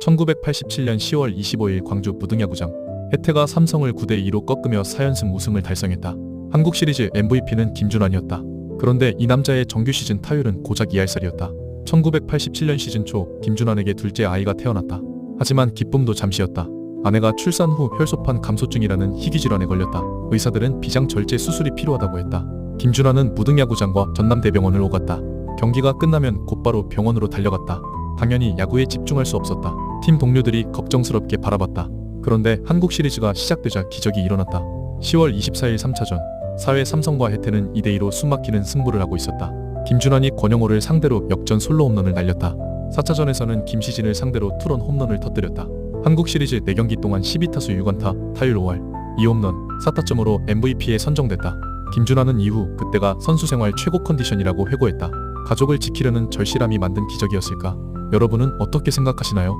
1987년 10월 25일 광주 무등야구장 혜태가 삼성을 9대 2로 꺾으며 4연승 우승을 달성했다. 한국 시리즈 MVP는 김준환이었다. 그런데 이 남자의 정규 시즌 타율은 고작 2할살이었다. 1987년 시즌 초 김준환에게 둘째 아이가 태어났다. 하지만 기쁨도 잠시였다. 아내가 출산 후 혈소판 감소증이라는 희귀질환에 걸렸다. 의사들은 비장 절제 수술이 필요하다고 했다. 김준환은 무등야구장과 전남대병원을 오갔다. 경기가 끝나면 곧바로 병원으로 달려갔다. 당연히 야구에 집중할 수 없었다. 팀 동료들이 걱정스럽게 바라봤다. 그런데 한국 시리즈가 시작되자 기적이 일어났다. 10월 24일 3차전 사회 삼성과 혜태는 2대2로 숨막히는 승부를 하고 있었다. 김준환이 권영호를 상대로 역전 솔로 홈런을 날렸다. 4차전에서는 김시진을 상대로 투런 홈런을 터뜨렸다. 한국 시리즈 4경기 동안 12타수 6안타, 타율 5할, 2홈런, 4타점으로 MVP에 선정됐다. 김준환은 이후 그때가 선수 생활 최고 컨디션이라고 회고했다. 가족을 지키려는 절실함이 만든 기적이었을까? 여러분은 어떻게 생각하시나요?